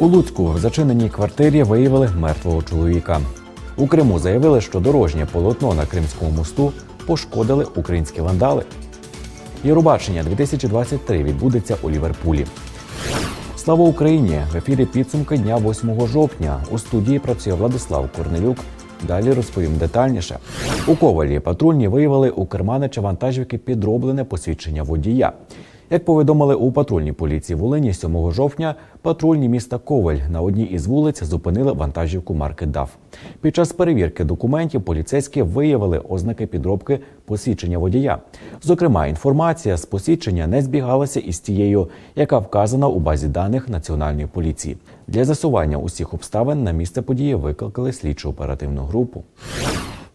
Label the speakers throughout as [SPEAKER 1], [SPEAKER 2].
[SPEAKER 1] У Луцьку в зачиненій квартирі виявили мертвого чоловіка. У Криму заявили, що дорожнє полотно на Кримському мосту пошкодили українські вандали. Євробачення 2023 відбудеться у Ліверпулі. Слава Україні! В ефірі підсумки дня 8 жовтня. У студії працює Владислав Корнелюк. Далі розповім детальніше. У Ковалі патрульні виявили у керманича вантажівки підроблене посвідчення водія. Як повідомили у патрульній поліції Волині 7 жовтня, патрульні міста Коваль на одній із вулиць зупинили вантажівку марки ДАФ. Під час перевірки документів поліцейські виявили ознаки підробки посвідчення водія. Зокрема, інформація з посвідчення не збігалася із тією, яка вказана у базі даних національної поліції. Для засування усіх обставин на місце події викликали слідчу оперативну групу.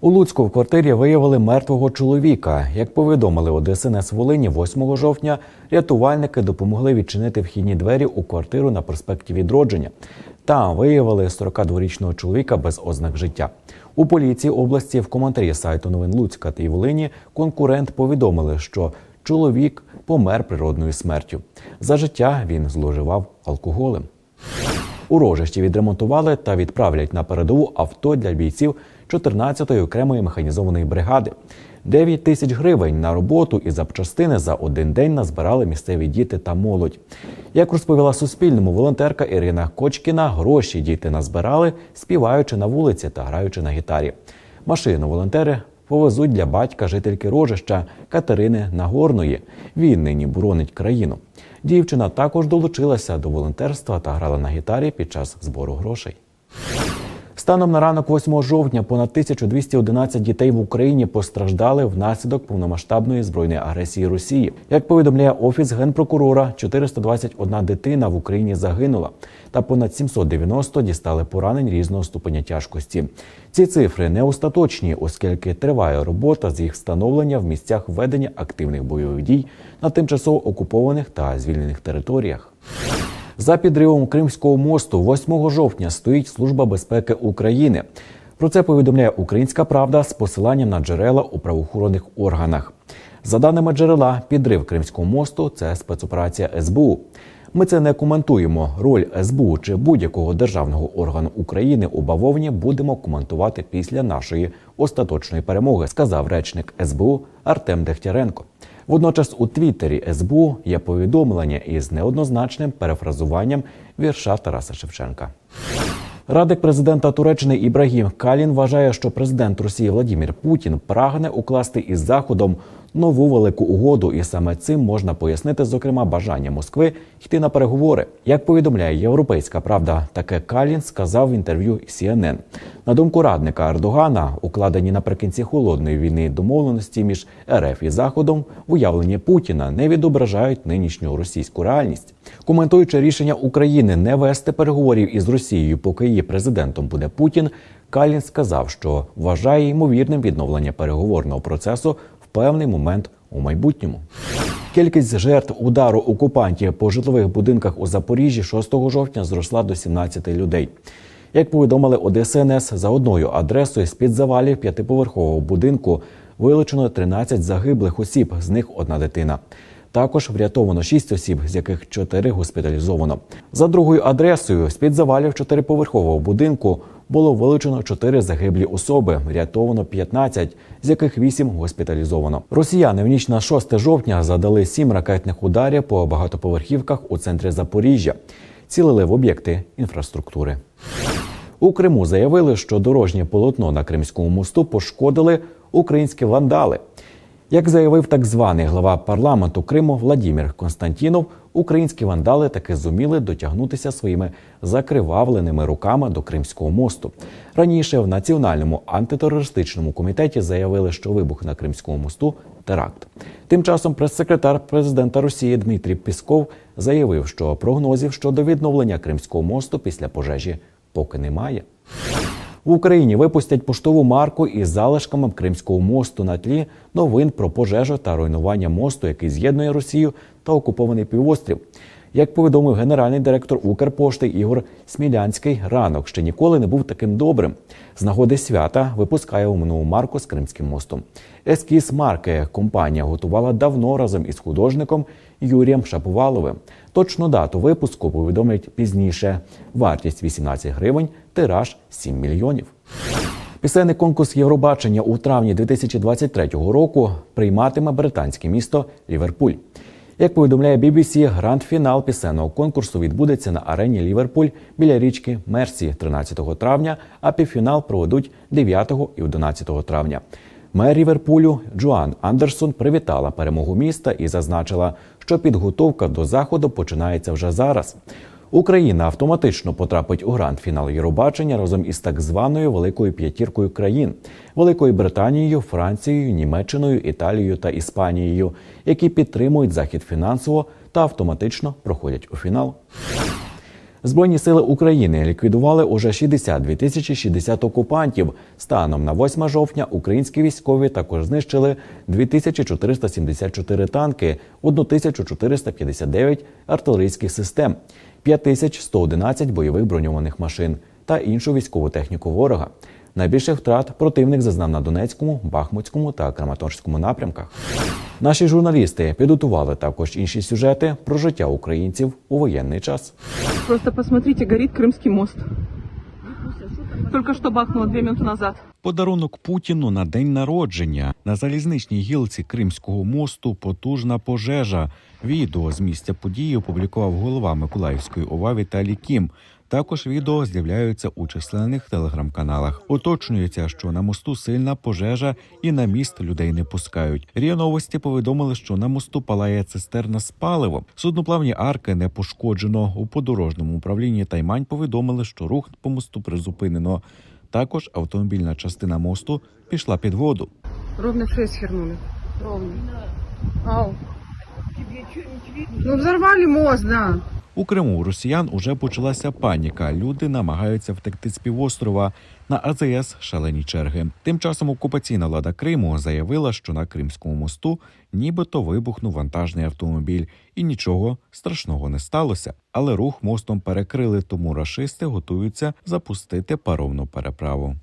[SPEAKER 1] У Луцьку в квартирі виявили мертвого чоловіка. Як повідомили у ДСНС Волині 8 жовтня, рятувальники допомогли відчинити вхідні двері у квартиру на проспекті Відродження. Там виявили 42-річного чоловіка без ознак життя. У поліції області в коментарі сайту новин Луцька та й Волині конкурент повідомили, що чоловік помер природною смертю. За життя він зловживав алкоголем. У Рожищі відремонтували та відправлять на передову авто для бійців 14-ї окремої механізованої бригади. 9 тисяч гривень на роботу і запчастини за один день назбирали місцеві діти та молодь. Як розповіла Суспільному волонтерка Ірина Кочкіна, гроші діти назбирали, співаючи на вулиці та граючи на гітарі. Машину волонтери повезуть для батька жительки Рожища Катерини Нагорної. Він нині боронить країну. Дівчина також долучилася до волонтерства та грала на гітарі під час збору грошей. Станом на ранок 8 жовтня понад 1211 дітей в Україні постраждали внаслідок повномасштабної збройної агресії Росії. Як повідомляє офіс генпрокурора, 421 дитина в Україні загинула, та понад 790 дістали поранень різного ступеня тяжкості. Ці цифри не остаточні, оскільки триває робота з їх встановлення в місцях ведення активних бойових дій на тимчасово окупованих та звільнених територіях. За підривом Кримського мосту 8 жовтня стоїть Служба безпеки України. Про це повідомляє Українська Правда з посиланням на джерела у правоохоронних органах. За даними джерела, підрив Кримського мосту це спецоперація СБУ. Ми це не коментуємо. Роль СБУ чи будь-якого державного органу України у бавовні будемо коментувати після нашої остаточної перемоги, сказав речник СБУ Артем Дегтяренко. Водночас у Твіттері СБУ є повідомлення із неоднозначним перефразуванням вірша Тараса Шевченка. Радик президента Туреччини Ібрагім Калін вважає, що президент Росії Владімір Путін прагне укласти із Заходом нову велику угоду, і саме цим можна пояснити, зокрема, бажання Москви йти на переговори. Як повідомляє Європейська Правда, таке Калін сказав в інтерв'ю CNN. На думку радника Ердогана, укладені наприкінці холодної війни домовленості між РФ і Заходом в уявленні Путіна не відображають нинішню російську реальність. Коментуючи рішення України не вести переговорів із Росією, поки її президентом буде Путін. Калін сказав, що вважає ймовірним відновлення переговорного процесу певний момент у майбутньому. Кількість жертв удару окупантів по житлових будинках у Запоріжжі 6 жовтня зросла до 17 людей. Як повідомили у ДСНС, за одною адресою з-під завалів п'ятиповерхового будинку вилучено 13 загиблих осіб, з них одна дитина. Також врятовано 6 осіб, з яких 4 госпіталізовано. За другою адресою з-під завалів чотириповерхового будинку було вилучено 4 загиблі особи, врятовано 15, з яких 8 госпіталізовано. Росіяни в ніч на 6 жовтня задали 7 ракетних ударів по багатоповерхівках у центрі Запоріжжя. Цілили в об'єкти інфраструктури. У Криму заявили, що дорожнє полотно на Кримському мосту пошкодили українські вандали. Як заявив так званий глава парламенту Криму Владімір Константінов, українські вандали таки зуміли дотягнутися своїми закривавленими руками до Кримського мосту. Раніше в Національному антитерористичному комітеті заявили, що вибух на Кримському мосту теракт. Тим часом прес-секретар президента Росії Дмитрій Пісков заявив, що прогнозів щодо відновлення Кримського мосту після пожежі поки немає. В Україні випустять поштову марку із залишками Кримського мосту на тлі новин про пожежу та руйнування мосту, який з'єднує Росію та окупований півострів. Як повідомив генеральний директор Укрпошти Ігор Смілянський, ранок ще ніколи не був таким добрим. З нагоди свята випускає нову марку з Кримським мостом. Ескіз марки компанія готувала давно разом із художником
[SPEAKER 2] Юрієм Шаповаловим. Точну дату випуску повідомлять пізніше. Вартість 18 гривень, тираж 7 мільйонів. Пісенний конкурс Євробачення у травні 2023 року прийматиме британське місто Ліверпуль. Як повідомляє BBC, гранд-фінал пісенного конкурсу відбудеться на арені Ліверпуль біля річки Мерсі 13 травня, а півфінал проведуть 9 і 11 травня. Мер Ліверпулю Джоан Андерсон привітала перемогу міста і зазначила, що підготовка до заходу починається вже зараз. Україна автоматично потрапить у гранд-фінал Євробачення разом із так званою великою п'ятіркою країн Великою Британією, Францією, Німеччиною, Італією та Іспанією, які підтримують захід фінансово та автоматично проходять у фінал. Збройні сили України ліквідували уже 62 тисячі 60 окупантів. Станом на 8 жовтня українські військові також знищили 2474 танки, 1459 артилерійських систем, 5111 бойових броньованих машин та іншу військову техніку ворога. Найбільших втрат противник зазнав на Донецькому, Бахмутському та Краматорському напрямках. Наші журналісти підготували також інші сюжети про життя українців у воєнний час.
[SPEAKER 3] Просто посмотрите, горить Кримський мост. Только что бахнуло дві минути назад.
[SPEAKER 1] Подарунок Путіну на день народження на залізничній гілці Кримського мосту потужна пожежа. Відео з місця події опублікував голова Миколаївської ОВА Віталій Кім. Також відео з'являються у численних телеграм-каналах. Уточнюється, що на мосту сильна пожежа і на міст людей не пускають. Ріа новості повідомили, що на мосту палає цистерна з паливом. Судноплавні арки не пошкоджено. У подорожному управлінні Таймань повідомили, що рух по мосту призупинено. Також автомобільна частина мосту пішла під воду.
[SPEAKER 3] Ровно шесть хернули. Ровно. Ау. Ну взорвали мост, да.
[SPEAKER 1] У Криму росіян уже почалася паніка. Люди намагаються втекти з півострова. На АЗС шалені черги. Тим часом окупаційна влада Криму заявила, що на Кримському мосту нібито вибухнув вантажний автомобіль, і нічого страшного не сталося. Але рух мостом перекрили, тому рашисти готуються запустити паромну переправу.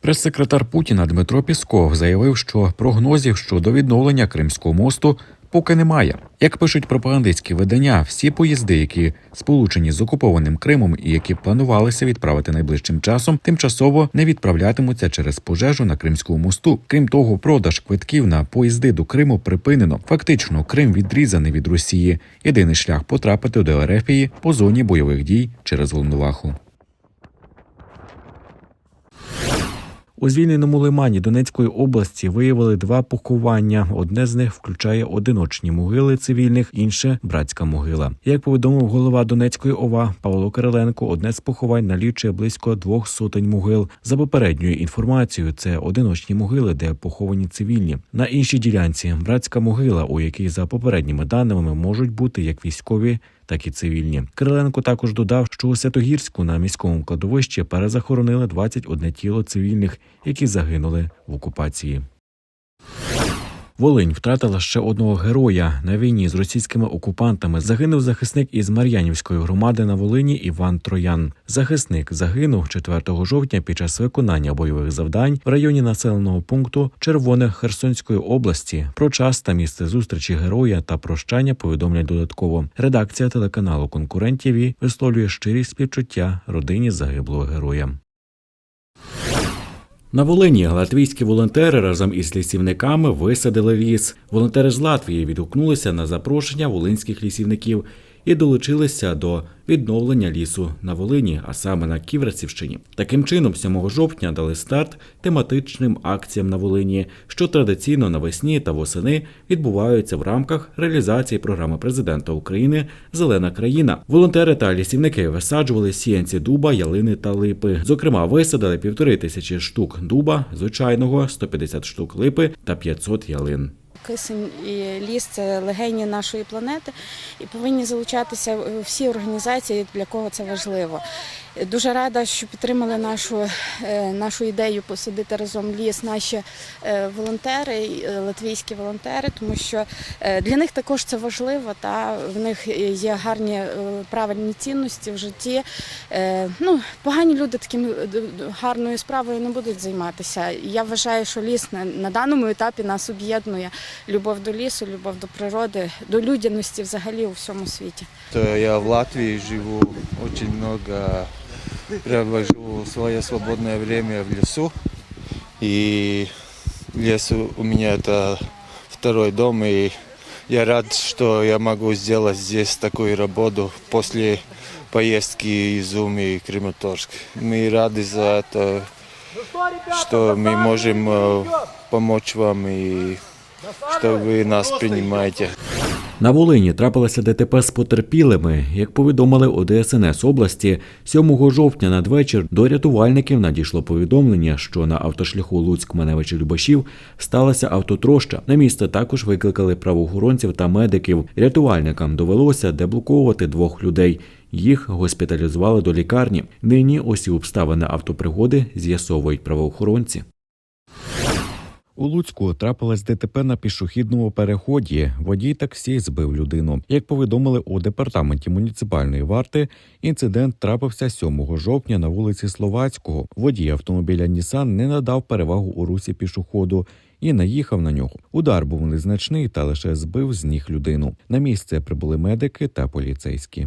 [SPEAKER 1] Прес-секретар Путіна Дмитро Пісков заявив, що прогнозів щодо відновлення Кримського мосту поки немає. Як пишуть пропагандистські видання, всі поїзди, які сполучені з окупованим Кримом і які планувалися відправити найближчим часом, тимчасово не відправлятимуться через пожежу на Кримському мосту. Крім того, продаж квитків на поїзди до Криму припинено. Фактично, Крим відрізаний від Росії. Єдиний шлях потрапити до Ерефії по зоні бойових дій через Волноваху. У звільненому лимані Донецької області виявили два поховання. Одне з них включає одиночні могили цивільних, інше братська могила. Як повідомив голова Донецької ОВА Павло Кириленко, одне з поховань налічує близько двох сотень могил. За попередньою інформацією, це одиночні могили, де поховані цивільні. На іншій ділянці братська могила, у якій за попередніми даними можуть бути як військові. Так і цивільні Кириленко також додав, що у Святогірську на міському кладовищі перезахоронили 21 тіло цивільних, які загинули в окупації. Волинь втратила ще одного героя на війні з російськими окупантами. Загинув захисник із Мар'янівської громади на Волині Іван Троян. Захисник загинув 4 жовтня під час виконання бойових завдань в районі населеного пункту Червоне Херсонської області. Про час та місце зустрічі героя та прощання повідомлять додатково. Редакція телеканалу конкурентів висловлює щирі співчуття родині загиблого героя. На Волині латвійські волонтери разом із лісівниками висадили ліс. Волонтери з Латвії відгукнулися на запрошення волинських лісівників і долучилися до відновлення лісу на Волині, а саме на Ківерцівщині. Таким чином, 7 жовтня дали старт тематичним акціям на Волині, що традиційно навесні та восени відбуваються в рамках реалізації програми президента України Зелена країна. Волонтери та лісівники висаджували сіянці дуба, ялини та липи. Зокрема, висадили півтори тисячі штук дуба, звичайного, 150 штук липи та 500 ялин.
[SPEAKER 4] Кисень і ліс це легені нашої планети, і повинні залучатися всі організації, для кого це важливо. Дуже рада, що підтримали нашу, е, нашу ідею посадити разом ліс наші е, волонтери, е, латвійські волонтери, тому що для них також це важливо. Та в них є гарні правильні цінності в житті. Ну, погані люди таким гарною справою не будуть займатися. Я вважаю, що ліс на, на даному етапі нас об'єднує любов до лісу, любов до природи, до людяності взагалі у всьому світі.
[SPEAKER 5] То Я в Латвии живу, очень много провожу свое свободное время в лесу. И лес у у меня это второй дом, и я рад, что я могу сделать здесь такую работу после поездки Изюм и Крематорск. Мы рады за это, что мы можем э, помочь вам и что вы нас принимаете.
[SPEAKER 1] На Волині трапилося ДТП з потерпілими. Як повідомили у ДСНС області, 7 жовтня надвечір до рятувальників надійшло повідомлення, що на автошляху луцьк маневичі любашів сталася автотроща. На місце також викликали правоохоронців та медиків. Рятувальникам довелося деблоковувати двох людей. Їх госпіталізували до лікарні. Нині усі обставини автопригоди з'ясовують правоохоронці. У Луцьку трапилось ДТП на пішохідному переході. Водій таксі збив людину. Як повідомили у департаменті муніципальної варти, інцидент трапився 7 жовтня на вулиці Словацького. Водій автомобіля Нісан не надав перевагу у русі пішоходу і наїхав на нього. Удар був незначний та лише збив з ніг людину. На місце прибули медики та поліцейські.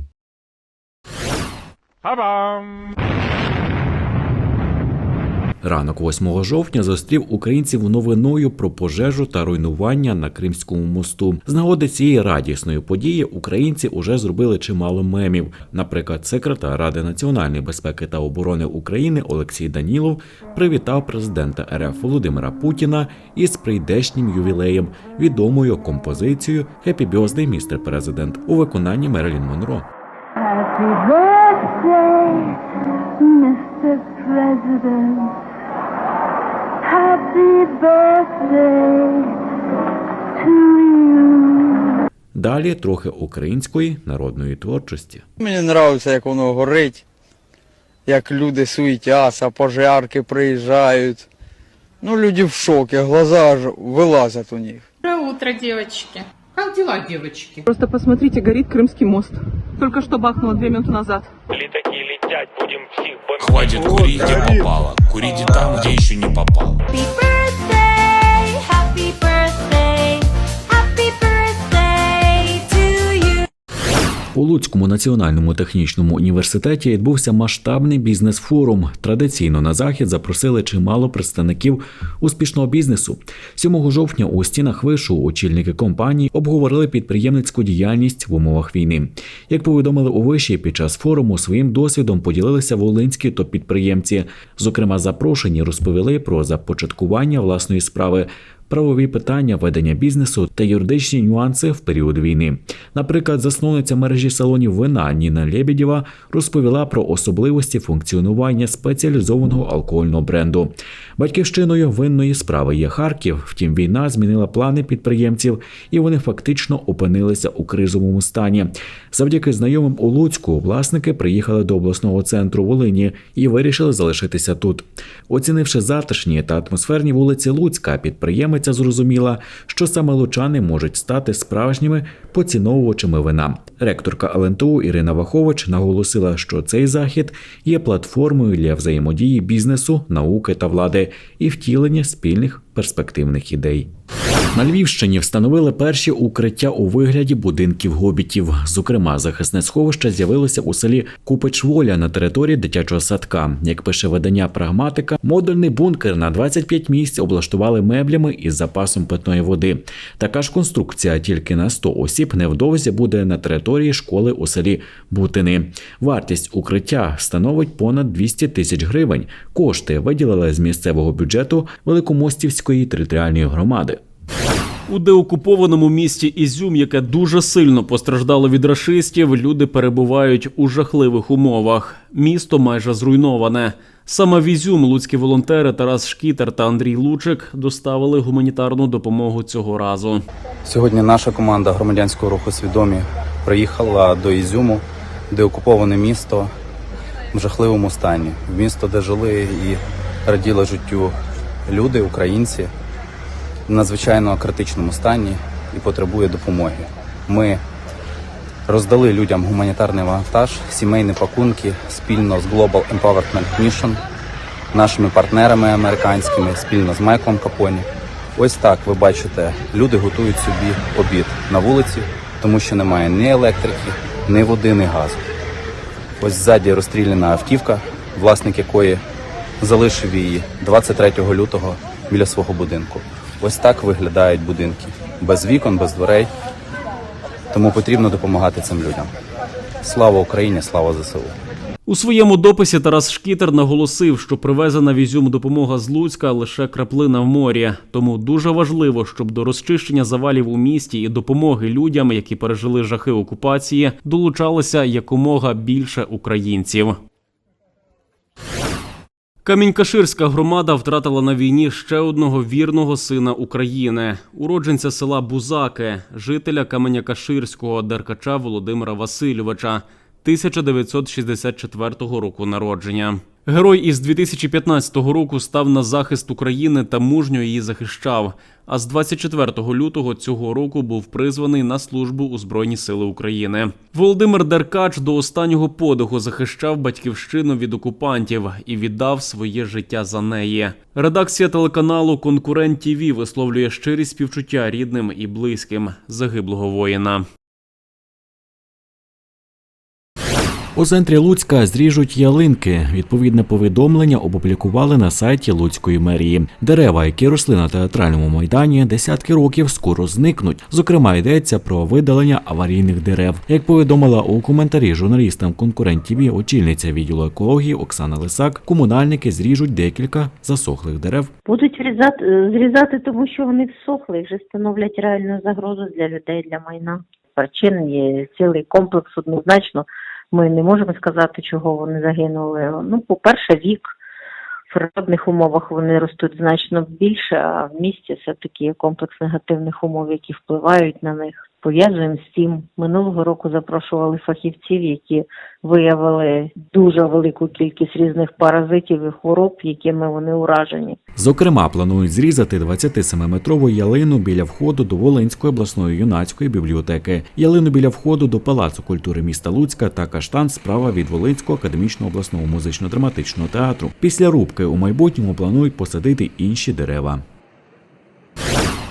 [SPEAKER 1] Ранок 8 жовтня зустрів українців новиною про пожежу та руйнування на Кримському мосту. З нагоди цієї радісної події українці уже зробили чимало мемів. Наприклад, секретар Ради національної безпеки та оборони України Олексій Данілов привітав президента РФ Володимира Путіна із прийдешнім ювілеєм, відомою композицією «Happy Birthday, Mr. President» у виконанні Мерлін Монро.
[SPEAKER 6] Happy birthday, Mr. President. Happy birthday to you.
[SPEAKER 1] Далі трохи української народної творчості.
[SPEAKER 7] Мені подобається, як воно горить, як люди суетяться, пожарки приїжджають. Ну, люди в шокі, глаза аж вилазять у них.
[SPEAKER 3] Доброе утро, девочки. Как дела, девочки?
[SPEAKER 2] Просто посмотрите, горит Крымский мост. Только что бахнуло две минуты назад.
[SPEAKER 8] Літаки Хватит курить, где попало. Курите там, где еще не попал.
[SPEAKER 1] У Луцькому національному технічному університеті відбувся масштабний бізнес-форум. Традиційно на захід запросили чимало представників успішного бізнесу. 7 жовтня у стінах вишу очільники компаній обговорили підприємницьку діяльність в умовах війни. Як повідомили у виші, під час форуму своїм досвідом поділилися волинські топ-підприємці. Зокрема, запрошені розповіли про започаткування власної справи. Правові питання ведення бізнесу та юридичні нюанси в період війни. Наприклад, засновниця мережі салонів вина Ніна Лебедєва розповіла про особливості функціонування спеціалізованого алкогольного бренду. Батьківщиною винної справи є Харків. Втім, війна змінила плани підприємців, і вони фактично опинилися у кризовому стані. Завдяки знайомим у Луцьку власники приїхали до обласного центру Волині і вирішили залишитися тут. Оцінивши затишні та атмосферні вулиці Луцька, підприємиця зрозуміла, що саме лучани можуть стати справжніми поціновувачами вина. Ректорка ЛНТУ Ірина Вахович наголосила, що цей захід є платформою для взаємодії бізнесу, науки та влади і втілення спільних перспективних ідей. На Львівщині встановили перші укриття у вигляді будинків гобітів. Зокрема, захисне сховище з'явилося у селі Купич-Воля на території дитячого садка. Як пише видання Прагматика, модульний бункер на 25 місць облаштували меблями із запасом питної води. Така ж конструкція тільки на 100 осіб невдовзі буде на території школи у селі Бутини. Вартість укриття становить понад 200 тисяч гривень. Кошти виділили з місцевого бюджету Великомостівської територіальної громади.
[SPEAKER 9] У деокупованому місті Ізюм, яке дуже сильно постраждало від рашистів, люди перебувають у жахливих умовах. Місто майже зруйноване. Саме в Ізюм луцькі волонтери Тарас Шкітер та Андрій Лучик доставили гуманітарну допомогу цього разу.
[SPEAKER 10] Сьогодні наша команда громадянського руху свідомі приїхала до Ізюму, де окуповане місто, в жахливому стані. Місто, де жили і раділи життю люди, українці, в надзвичайно критичному стані і потребує допомоги. Ми роздали людям гуманітарний вантаж, сімейні пакунки спільно з Global Empowerment Mission, нашими партнерами американськими, спільно з Майклом Капоні. Ось так ви бачите, люди готують собі обід на вулиці, тому що немає ні електрики, ні води, ні газу. Ось ззаді розстріляна автівка, власник якої залишив її 23 лютого біля свого будинку. Ось так виглядають будинки без вікон, без дверей. Тому потрібно допомагати цим людям. Слава Україні, слава ЗСУ.
[SPEAKER 9] У своєму дописі Тарас Шкітер наголосив, що привезена в Ізюм допомога з Луцька лише краплина в морі. Тому дуже важливо, щоб до розчищення завалів у місті і допомоги людям, які пережили жахи окупації, долучалося якомога більше українців. Камінь-Каширська громада втратила на війні ще одного вірного сина України, уродженця села Бузаки, жителя Каменя-Каширського Деркача Володимира Васильовича, 1964 року народження. Герой із 2015 року став на захист України та мужньо її захищав. А з 24 лютого цього року був призваний на службу у Збройні Сили України. Володимир Деркач до останнього подиху захищав батьківщину від окупантів і віддав своє життя за неї. Редакція телеканалу Конкурент ТІВІ висловлює щирі співчуття рідним і близьким загиблого воїна.
[SPEAKER 11] У центрі Луцька зріжуть ялинки. Відповідне повідомлення опублікували на сайті Луцької мерії. Дерева, які росли на театральному майдані, десятки років скоро зникнуть. Зокрема, йдеться про видалення аварійних дерев. Як повідомила у коментарі журналістам конкурент ТІВІ очільниця відділу екології Оксана Лисак, комунальники зріжуть декілька засохлих дерев.
[SPEAKER 12] Будуть зрізати, зрізати, тому що вони всохли вже становлять реальну загрозу для людей, для майна. Причин є цілий комплекс однозначно. Ми не можемо сказати, чого вони загинули. Ну, по-перше, вік. В природних умовах вони ростуть значно більше, а в місті все-таки є комплекс негативних умов, які впливають на них. Пов'язуємо з цим. Минулого року запрошували фахівців, які виявили дуже велику кількість різних паразитів і хвороб, якими вони уражені.
[SPEAKER 11] Зокрема, планують зрізати 27-метрову ялину біля входу до Волинської обласної юнацької бібліотеки, ялину біля входу до Палацу культури міста Луцька та каштан справа від Волинського академічного обласного музично-драматичного театру. Після рубки у майбутньому планують посадити інші дерева.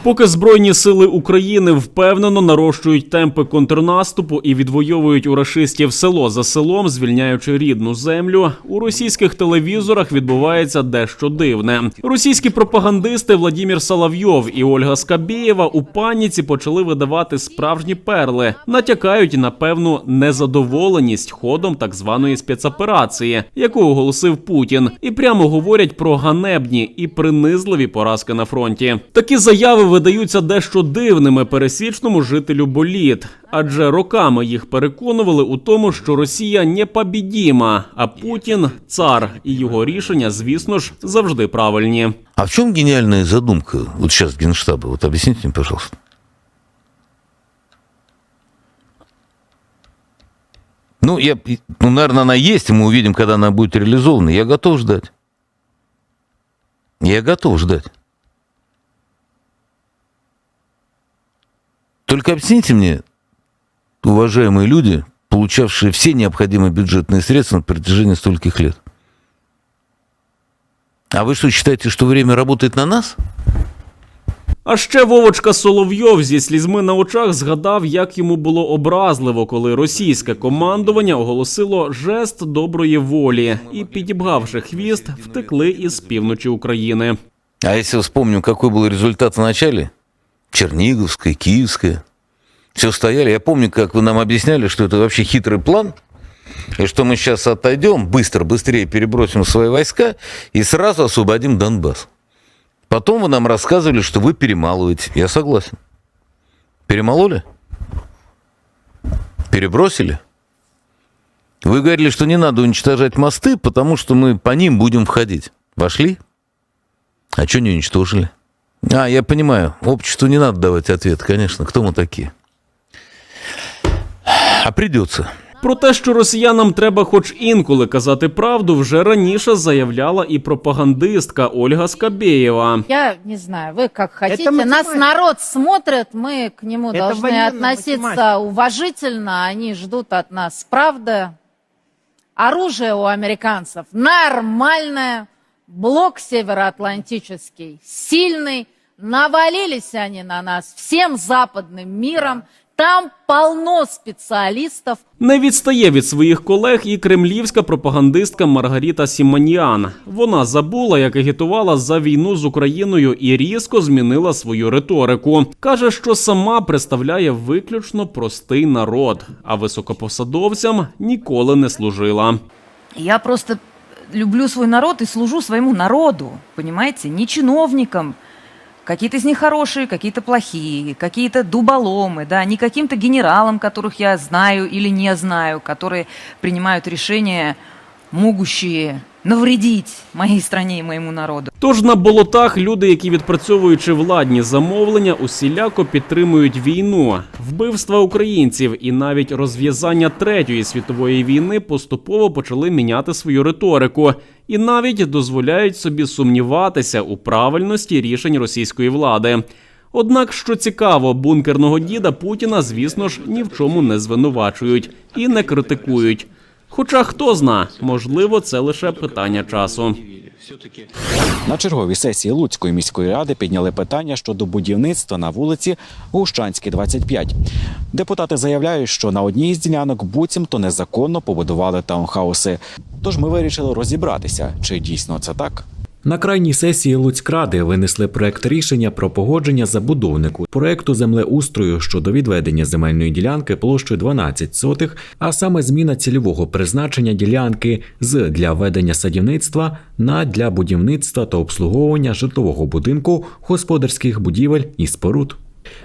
[SPEAKER 9] Поки Збройні сили України впевнено нарощують темпи контрнаступу і відвоюють у рашистів село за селом, звільняючи рідну землю, у російських телевізорах відбувається дещо дивне. Російські пропагандисти Владімір Соловйов і Ольга Скабєєва у паніці почали видавати справжні перли, натякають на певну незадоволеність ходом так званої спецоперації, яку оголосив Путін, і прямо говорять про ганебні і принизливі поразки на фронті. Такі заяви видаються дещо дивними пересічному жителю боліт, адже роками їх переконували у тому, що Росія непобідіма, а Путін цар, і його рішення, звісно ж, завжди правильні.
[SPEAKER 13] А в чем гениальная задумка вот сейчас Генштаба? Вот объясните мне, пожалуйста. Ну, я, ну, наверное, она есть, и мы увидим, когда она будет реализована. Я готов ждать. Я готов ждать. Только объясните мне, уважаемые люди, получавшие все необходимые бюджетные средства на протяжении стольких лет. А вы что, считаете, что время работает на нас?
[SPEAKER 9] А ще Вовочка Соловйов зі слізьми на очах згадав, як йому було образливо, коли російське командування оголосило жест доброї волі і, підібгавши хвіст, втекли із півночі України.
[SPEAKER 13] А если вспомним, какой был результат в начале? Черниговская, Киевская. Все стояли. Я помню, как вы нам объясняли, что это вообще хитрый план, и что мы сейчас отойдем, быстро, быстрее перебросим свои войска и сразу освободим Донбасс. Потом вы нам рассказывали, что вы перемалываете. Я согласен. Перемололи? Перебросили? Вы говорили, что не надо уничтожать мосты, потому что мы по ним будем входить. Вошли? А что не уничтожили? А, я понимаю, обществу не надо давать ответ, конечно, кто мы такие. А придется.
[SPEAKER 9] Про те, що росіянам треба хоч інколи казати правду, вже раніше заявляла і пропагандистка Ольга Скабєєва.
[SPEAKER 14] Я не знаю, вы как хотите.
[SPEAKER 15] математика.
[SPEAKER 14] Нас народ смотрит, мы к нему
[SPEAKER 15] Это
[SPEAKER 14] должны
[SPEAKER 15] военная
[SPEAKER 14] относиться
[SPEAKER 15] математика.
[SPEAKER 14] уважительно. Они ждут от нас правды. Оружие у американцев нормальное. Блок североатлантический сильный. Навалились они на нас всем западным миром. Там полно специалистов.
[SPEAKER 9] Не відстає від своїх колег і кремлівська пропагандистка Маргаріта Сіманіан. Вона забула, як агітувала за війну з Україною і різко змінила свою риторику. каже, що сама представляє виключно простий народ, а високопосадовцям ніколи не служила.
[SPEAKER 16] Я просто люблю свой народ и служу своему народу, понимаете, не чиновникам. Какие-то из них хорошие, какие-то плохие, какие-то дуболомы, да, не каким-то генералам, которых я знаю или не знаю, которые принимают решения, могущие навредить моей стране и моему народу.
[SPEAKER 9] Тож на болотах люди, які відпрацьовуючи владні замовлення, усіляко підтримують війну, вбивства українців і навіть розв'язання третьої світової війни поступово почали міняти свою риторику і навіть дозволяють собі сумніватися у правильності рішень російської влади. Однак, що цікаво, бункерного діда Путіна, звісно ж, ні в чому не звинувачують і не критикують. Хоча хто зна, можливо, це лише питання часу.
[SPEAKER 1] На черговій сесії Луцької міської ради підняли питання щодо будівництва на вулиці Гущанській, 25. Депутати заявляють, що на одній із ділянок буцімто незаконно побудували таунхауси. Тож ми вирішили розібратися, чи дійсно це так. На крайній сесії Луцькради винесли проект рішення про погодження забудовнику проекту землеустрою щодо відведення земельної ділянки площею 12 сотих, а саме зміна цільового призначення ділянки з для ведення садівництва на для будівництва та обслуговування житлового будинку, господарських будівель і споруд.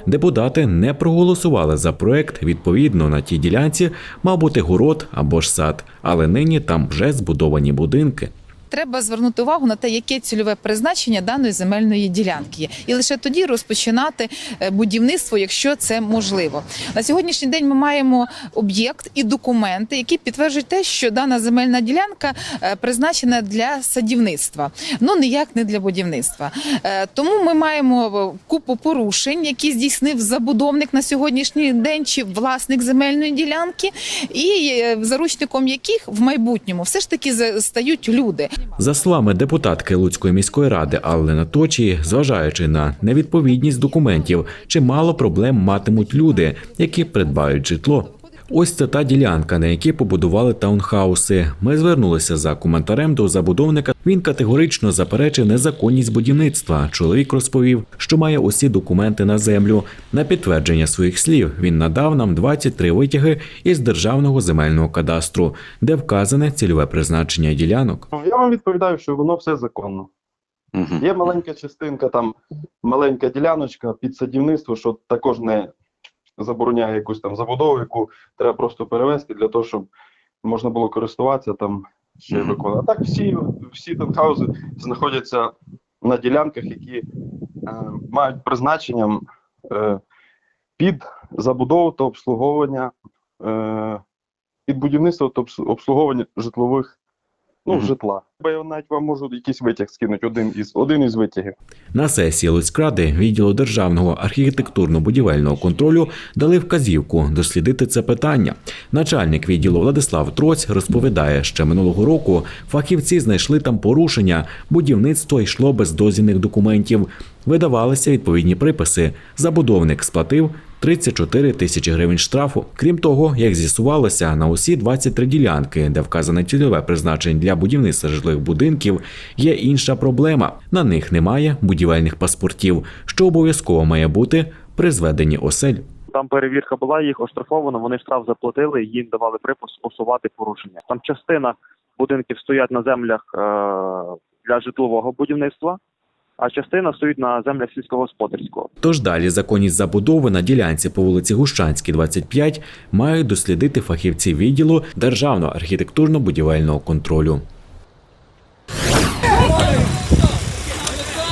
[SPEAKER 1] Депутати не проголосували за проект. Відповідно, на тій ділянці мав бути город або ж сад, але нині там вже збудовані будинки.
[SPEAKER 17] Треба звернути увагу на те, яке цільове призначення даної земельної ділянки є, і лише тоді розпочинати е, будівництво, якщо це можливо. На сьогоднішній день ми маємо об'єкт і документи, які підтверджують те, що дана земельна ділянка е, призначена для садівництва, ну ніяк не для будівництва. Е, Тому ми маємо купу порушень, які здійснив забудовник на сьогоднішній день чи власник земельної ділянки, і заручником яких в майбутньому все ж таки стають люди.
[SPEAKER 1] За словами депутатки Луцької міської ради Алли Наточії, зважаючи на невідповідність документів, чимало проблем матимуть люди, які придбають житло. Ось це та ділянка, на якій побудували таунхауси. Ми звернулися за коментарем до забудовника. Він категорично заперечив незаконність будівництва. Чоловік розповів, що має усі документи на землю. На підтвердження своїх слів він надав нам 23 витяги із державного земельного кадастру, де вказане цільове призначення ділянок.
[SPEAKER 18] Я вам відповідаю, що воно все законно. Є маленька частинка, там маленька діляночка під садівництво, що також не забороняє якусь там забудову, яку треба просто перевести для того, щоб можна було користуватися там ще виконувати. А так всі, всі танхаузи знаходяться на ділянках, які е, мають призначенням е, під забудову та обслуговування, е, під будівництво та обслуговування житлових ну, житла. Бо я навіть вам можу якийсь витяг скинути, один із один із витягів.
[SPEAKER 1] На сесії Луцькради відділу державного архітектурно-будівельного контролю дали вказівку дослідити це питання. Начальник відділу Владислав Троць розповідає, що минулого року фахівці знайшли там порушення. Будівництво йшло без дозвільних документів. Видавалися відповідні приписи. Забудовник сплатив 34 тисячі гривень штрафу. Крім того, як з'ясувалося, на усі 23 ділянки, де вказане цільове призначення для будівництва житлових будинків, є інша проблема. На них немає будівельних паспортів, що обов'язково має бути при зведенні осель.
[SPEAKER 19] Там перевірка була, їх оштрафовано, вони штраф заплатили, їм давали припис усувати порушення. Там частина будинків стоять на землях е- для житлового будівництва, а частина стоїть на землях сільськогосподарського.
[SPEAKER 1] Тож далі законність забудови на ділянці по вулиці Гущанській, 25, мають дослідити фахівці відділу державного архітектурно-будівельного контролю.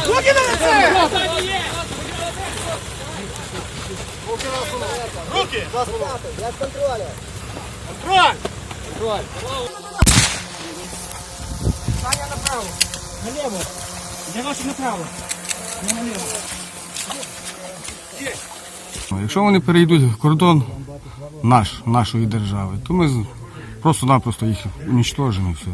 [SPEAKER 20] Руки на лице! Руки!
[SPEAKER 15] Контроль! Контроль! Саня направо! Налево! Дорожчик направо! Не наліво!
[SPEAKER 21] Якщо вони перейдуть в кордон наш, нашої держави, то ми просто-напросто їх унічтожимо і все.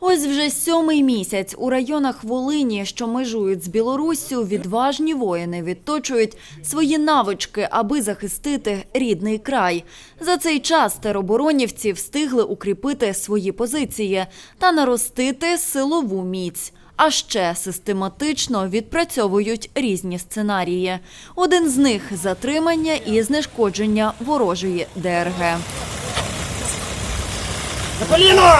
[SPEAKER 22] Ось вже сьомий місяць у районах Волині, що межують з Білоруссю, відважні воїни відточують свої навички, аби захистити рідний край. За цей час тероборонівці встигли укріпити свої позиції та наростити силову міць. А ще систематично відпрацьовують різні сценарії. Один з них затримання і знешкодження ворожої ДРГ.
[SPEAKER 15] Заполіно!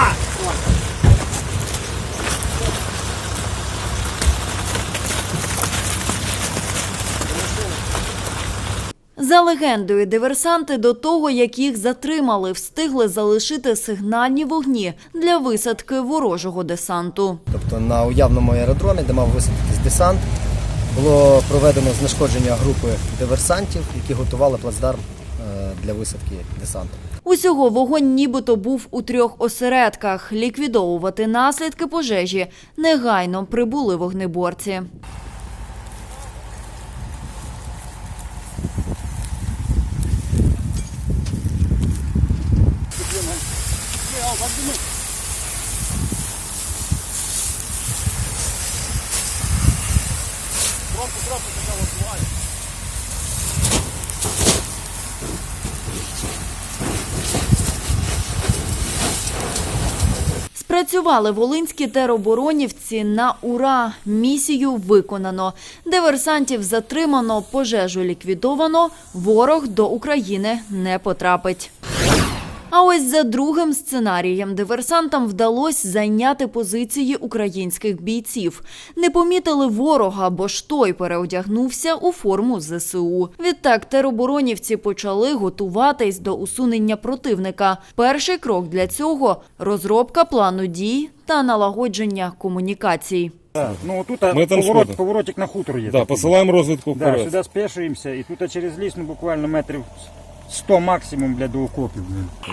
[SPEAKER 22] За легендою, диверсанти до того, як їх затримали, встигли залишити сигнальні вогні для висадки ворожого десанту.
[SPEAKER 23] Тобто на уявному аеродромі, де мав висадитись десант, було проведено знешкодження групи диверсантів, які готували плацдарм е, для висадки десанту.
[SPEAKER 22] Усього вогонь нібито був у трьох осередках. Ліквідовувати наслідки пожежі негайно прибули вогнеборці. Спрацювали волинські тероборонівці на ура. Місію виконано. Диверсантів затримано, пожежу ліквідовано. Ворог до України не потрапить. А ось за другим сценарієм диверсантам вдалося зайняти позиції українських бійців. Не помітили ворога, бо ж той переодягнувся у форму ЗСУ. Відтак тероборонівці почали готуватись до усунення противника. Перший крок для цього розробка плану дій та налагодження комунікацій.
[SPEAKER 24] Да, ну тут
[SPEAKER 25] Мы там
[SPEAKER 24] поворот, поворотик на хутор є.
[SPEAKER 25] Да, посилаємо розвідку
[SPEAKER 24] Да,
[SPEAKER 25] вперед.
[SPEAKER 24] сюди спешуємося, і тут через ліс ну, буквально метрів 100 максимум для до окопів.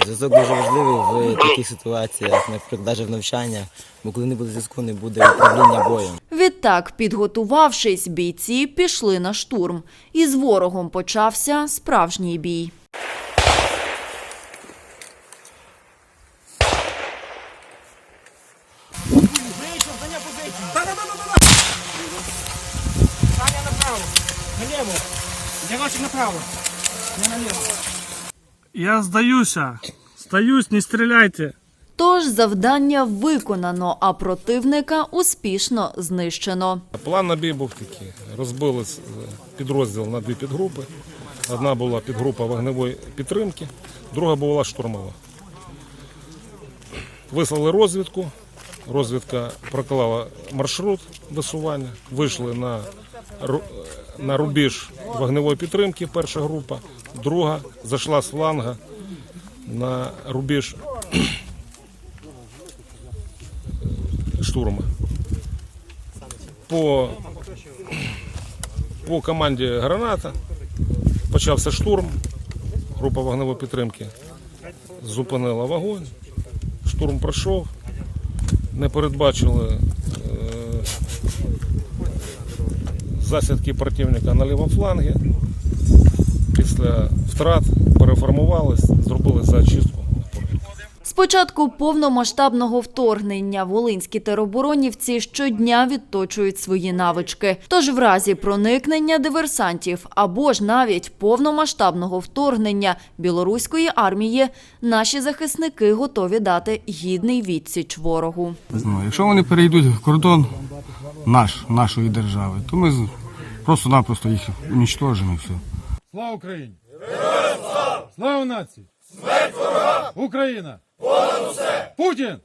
[SPEAKER 26] Зв'язок дуже важливий в таких ситуаціях, наприклад, навіть в навчаннях, бо коли не буде зв'язку, не буде управління боєм.
[SPEAKER 22] Відтак, підготувавшись, бійці пішли на штурм. І з ворогом почався справжній бій.
[SPEAKER 15] Саня направо! Наліво! Дорожчик направо!
[SPEAKER 21] Я здаюся. Здаюсь, не стріляйте.
[SPEAKER 22] Тож завдання виконано, а противника успішно знищено.
[SPEAKER 25] План на бій був такий. Розбили підрозділ на дві підгрупи. Одна була підгрупа вогневої підтримки, друга була штурмова. Вислали розвідку. Розвідка проклала маршрут висування, вийшли на, на рубіж вогневої підтримки, перша група, друга зайшла з фланга на рубіж штурму. По, по команді граната почався штурм. Група вогневої підтримки зупинила вогонь. Штурм пройшов. Не передбачили е, засідки противника на лівому флангі. Після втрат переформувались, зробили зачистку.
[SPEAKER 22] З початку повномасштабного вторгнення волинські тероборонівці щодня відточують свої навички. Тож в разі проникнення диверсантів або ж навіть повномасштабного вторгнення білоруської армії наші захисники готові дати гідний відсіч ворогу.
[SPEAKER 21] Ну, якщо вони перейдуть в кордон наш, нашої держави, то ми з- просто-напросто їх унічтожимо і все.
[SPEAKER 27] Слава Україні! Слава нації! Смерть ворога! Україна! Понад усе! Путін!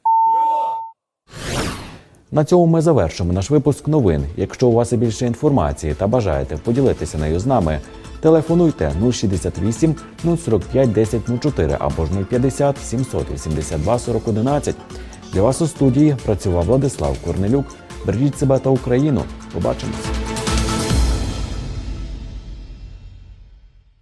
[SPEAKER 1] На цьому ми завершимо наш випуск новин. Якщо у вас є більше інформації та бажаєте поділитися нею з нами, телефонуйте 068 045 1004 або ж 050 782 4011. Для вас у студії працював Владислав Корнелюк. Бережіть себе та Україну. Побачимось.